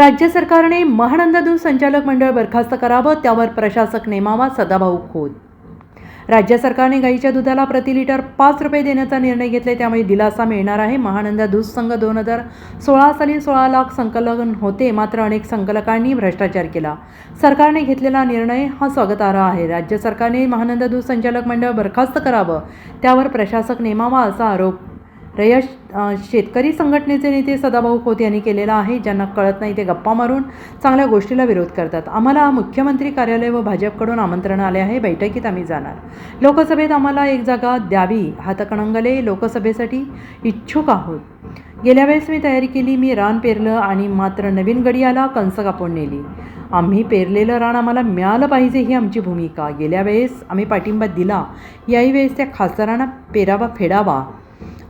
राज्य सरकारने महानंद दूध संचालक मंडळ बरखास्त करावं त्यावर प्रशासक नेमावा सदाभाऊ खोत. राज्य सरकारने गाईच्या दुधाला प्रति लिटर पाच रुपये देण्याचा निर्णय घेतला त्यामुळे दिलासा मिळणार आहे. महानंदा दूध संघ दोन हजार सोळा साली सोळा लाख संकलन होते मात्र अनेक संकलकांनी भ्रष्टाचार केला. सरकारने घेतलेला निर्णय हा स्वागतार्ह आहे. राज्य सरकारने महानंदा दूध संचालक मंडळ बरखास्त करावं त्यावर प्रशासक नेमावा असा आरोप रयश शेतकरी संघटनेचे नेते सदाभाऊ खोत यांनी केलेला आहे ज्यांना कळत नाही ते गप्पा मारून चांगल्या गोष्टीला विरोध करतात. आम्हाला मुख्यमंत्री कार्यालय व भाजपकडून आमंत्रण आले आहे बैठकीत आम्ही जाणार. लोकसभेत आम्हाला एक जागा द्यावी हातकणंगले लोकसभेसाठी इच्छुक आहोत. गेल्या वेळेस मी तयारी केली मी रान पेरलं आणि मात्र नवीन गडी आला कंस कापून नेली. आम्ही पेरलेलं रान आम्हाला मिळालं पाहिजे ही आमची भूमिका. गेल्या वेळेस आम्ही पाठिंबा दिला याही वेळेस त्या खासदारांना पेरावा फेडावा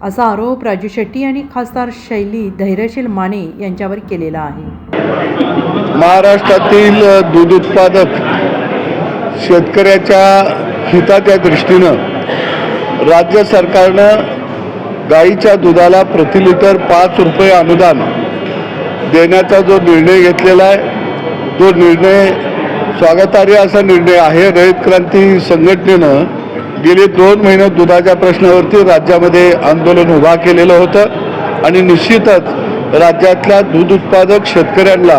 असा आरोप राजू शेट्टी आणि खासदार शैली धैर्यशील माने यांच्यावर केलेला आहे. महाराष्ट्रातील दूध उत्पादक शेतकऱ्याच्या हिताच्या दृष्टीनं राज्य सरकारनं गाईच्या दुधाला प्रति लिटर पाच रुपये अनुदान देण्याचा जो निर्णय घेतलेला आहे तो निर्णय स्वागतार्ह असा निर्णय आहे. रयत क्रांती संघटनेनं गेले दोन महिने दुधाच्या प्रश्नावरती राज्यामध्ये आंदोलन उभा केलेलं होतं आणि निश्चितच राज्यातल्या दूध उत्पादक शेतकऱ्यांना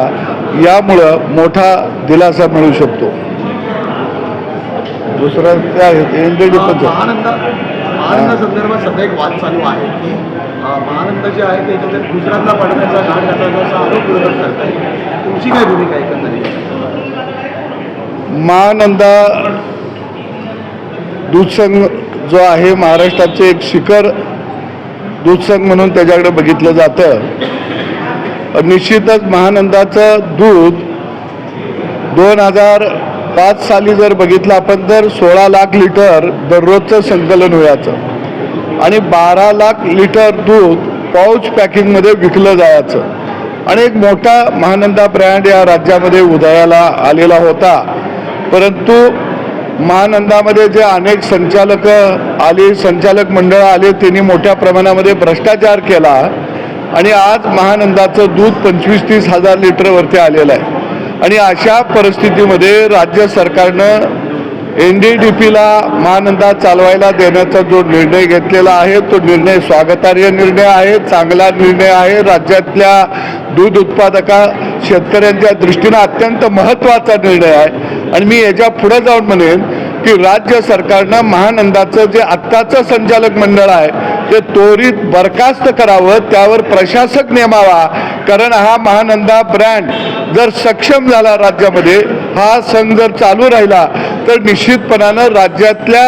यामुळं मोठा दिलासा मिळू शकतो. दुसरं आहे? महानंदा संदर्भात सध्या एक वाद चालू आहे की महानंद जे आहे ते एकंदरीत गुजरातला पडण्याचा घाट घातला असा आरोप विरोधक करताय तुमची काय भूमिका आहे एकंदरीत? महानंदा दूध संघ जो आहे महाराष्ट्राचे एक शिखर दूध संघ म्हणून त्याच्याकडे बघितलं जातं. निश्चितच महानंदाचं दूध दोन हजार पाच साली जर बघितलं आपण तर सोळा लाख लिटर दररोजचं संकलन व्हायचं आणि बारा लाख लिटर दूध पाऊच पॅकिंगमध्ये विकलं जायचं. आणि एक मोठा महानंदा ब्रँड या राज्यामध्ये उदयाला आलेला होता. परंतु महानंदामध्ये जे अनेक संचालक आले संचालक मंडळ आले त्यांनी मोठ्या प्रमाणामध्ये भ्रष्टाचार केला. आणि आज महानंदाचं दूध पंचवीस तीस हजार लिटरवरती आलेलं आहे. आणि अशा परिस्थितीमध्ये राज्य सरकारनं एन डी डी पीला महानंदा चालवायला देण्याचा जो निर्णय घेतलेला आहे तो निर्णय स्वागतार्ह निर्णय आहे चांगला निर्णय आहे. राज्यातल्या दूध उत्पादका शेतकऱ्यांच्या दृष्टीनं अत्यंत महत्त्वाचा निर्णय आहे. आणि मी याच्यापुढे जाऊन म्हणेन की राज्य सरकारनं महानंदाचं जे आत्ताचं संचालक मंडळ आहे ते त्वरित बरखास्त करावं त्यावर प्रशासक नेमावा. कारण हा महानंदा ब्रँड जर सक्षम झाला राज्यामध्ये हा संघ जर चालू राहिला तर निश्चितपणानं राज्यातल्या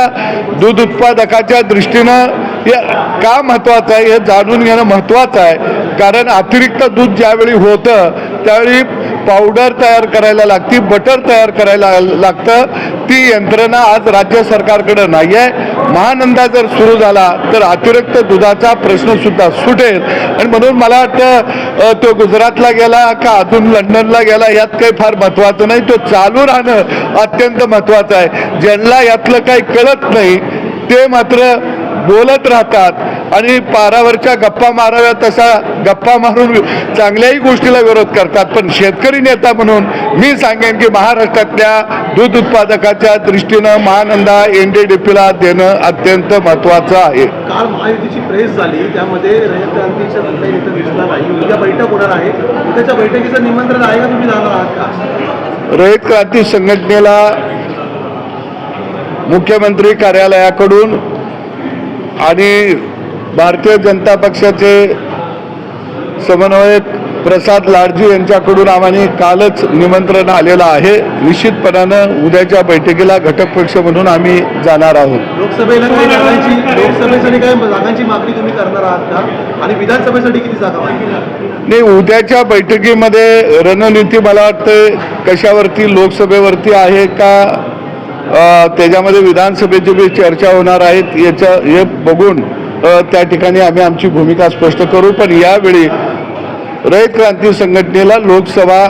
दूध उत्पादकाच्या दृष्टीनं हे का महत्त्वाचं आहे हे जाणून घेणं महत्त्वाचं आहे. कारण अतिरिक्त दूध ज्यावेळी होतं त्यावेळी पावडर तयार करायला लागती बटर तयार करायला लागतं. ती यंत्रणा आज राज्य सरकारकडे नाही आहे महानंदा जर सुरू झाला तर अतिरिक्त दुधाचा प्रश्नसुद्धा सुटेल. आणि म्हणून मला वाटतं तो गुजरातला गेला का अजून लंडनला गेला यात काही फार महत्त्वाचं नाही. तो चालू राहणं अत्यंत महत्त्वाचं आहे. ज्यांना यातलं काही कळत नाही ते मात्र बोलत राहतात. आणि पारावरच्या गप्पा माराव्या तसा गप्पा मारून चांगल्याही गोष्टीला विरोध करतात. पण शेतकरी नेता म्हणून मी सांगेन की महाराष्ट्रातल्या दूध उत्पादकाच्या दृष्टीनं महानंदा एन डी डी पीला देणं अत्यंत महत्त्वाचं आहे. काल महायुतीची प्रेस झाली. त्यामध्ये रयत क्रांतीच्या कुठलाही नेता दिसला नाही. उद्या बैठक होणार आहे. उद्याच्या बैठकीचं निमंत्रण आहे का तुम्ही जाणार आहात का? रयत क्रांती संघटनेला मुख्यमंत्री कार्यालयाकडून आणि भारतीय जनता पक्षाचे समन्वयक प्रसाद लाडजी यांच्याकडून आम्हाला कालच निमंत्रण आलेलं आहे. निश्चितपणानं उद्याच्या बैठकीला घटक पक्ष म्हणून आम्ही जाणार आहोत. लोकसभेला काही जागांची लोकसभेसाठी काही जागांची मागणी तुम्ही करणार आहात का? आणि विधानसभेसाठी किती जागा नाही उद्याच्या बैठकीमध्ये रणनीती मला वाटतं कशावरती लोकसभेवरती आहे का अ, त्याच्यामध्ये विधानसभेची बी चर्चा होणार आहेत याच्या हे बघून त्या ठिकाणी आम्ही आमची भूमिका स्पष्ट करू पण यावेळी रयत क्रांती संघटनेला लोकसभा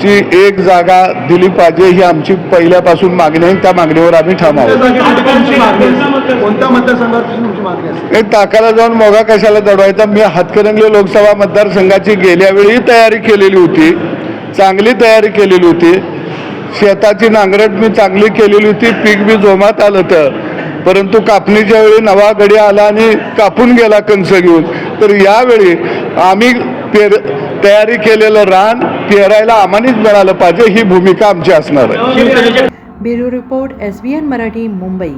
ची एक जागा दिली पाहिजे ही आमची पहिल्यापासून मागणी आहे. त्या मागणीवर आम्ही ठाम कोणत्या आहोत. जागेसाठी तुमची मागणी असते कोणत्या मतदारसंघाची तुमची मागणी असते? एक ताकाला जाऊन मोगा कशाला दडवायचा? मी हातकणंगले लोकसभा मतदारसंघाची गेल्या वेळी तयारी केलेली होती. चांगली तयारी केलेली होती. शेताची नांगरट मी चांगली केलेली होती. पीक बी जोमात आलं तर परंतु कापणीच्या वेळी नवा गडी आला आणि कापून गेला कंस घेऊन तर यावेळी आम्ही पेर तयारी केलेलं रान पेरायला आम्हानेच मिळालं पाहिजे ही भूमिका आमची असणार आहे. Bureau report S B N Marathi Mumbai.